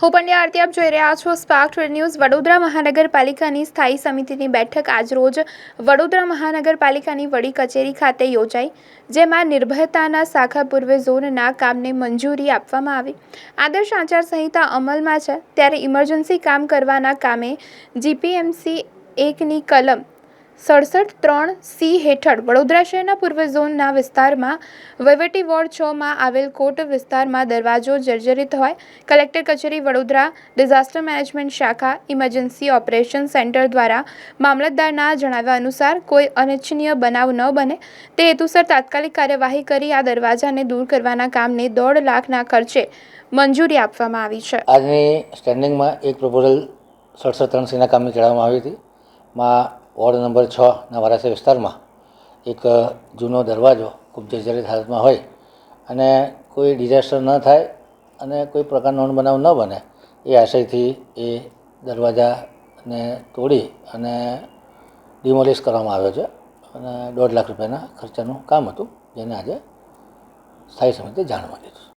હું પંડ્યા આરતી, આપ જોઈ રહ્યા છો સ્પાર્ક ન્યૂઝ વડોદરા મહાનગરપાલિકાની સ્થાયી સમિતિની બેઠક આજરોજ વડોદરા મહાનગરપાલિકાની વડી કચેરી ખાતે યોજાઈ, જેમાં નિર્ભયતાના શાખા પૂર્વે ઝોનના કામને મંજૂરી આપવામાં આવી. આદર્શ આચારસંહિતા અમલમાં છે. ત્યારે ઇમરજન્સી કામ કરવાના કામે જીપીએમસી એકની કલમ સડસઠ ત્રણ સી હેઠળ વડોદરા શહેરના પૂર્વ ઝોનના વિસ્તારમાં વહીવટી વોર્ડ છમાં આવેલ કોટ વિસ્તારમાં દરવાજો જર્જરિત હોય. કલેક્ટર કચેરી વડોદરા ડિઝાસ્ટર મેનેજમેન્ટ શાખા ઇમરજન્સી ઓપરેશન સેન્ટર દ્વારા મામલતદારના જણાવ્યા અનુસાર કોઈ અનિચ્છનીય બનાવ ન બને. તે હેતુસર તાત્કાલિક કાર્યવાહી કરી આ દરવાજાને દૂર કરવાના કામને દોઢ લાખના ખર્ચે મંજૂરી આપવામાં આવી છે. આજની સ્ટેન્ડિંગમાં એક પ્રપોઝલ સડસઠ ત્રણ સીના કામની ચડાવવામાં આવી હતી. માં વોર્ડ નંબર છના વારાસી વિસ્તારમાં એક જૂનો દરવાજો ખૂબ જર્જરિત હાલતમાં હોય અને કોઈ ડિઝાસ્ટર ન થાય અને કોઈ પ્રકારનો બનાવ ન બને એ આશયથી એ દરવાજાને તોડી અને ડિમોલિશ કરવામાં આવ્યો છે અને દોઢ લાખ રૂપિયાના ખર્ચાનું કામ હતું, જેને આજે સ્થાયી સમિતિએ જાણ મળી છે.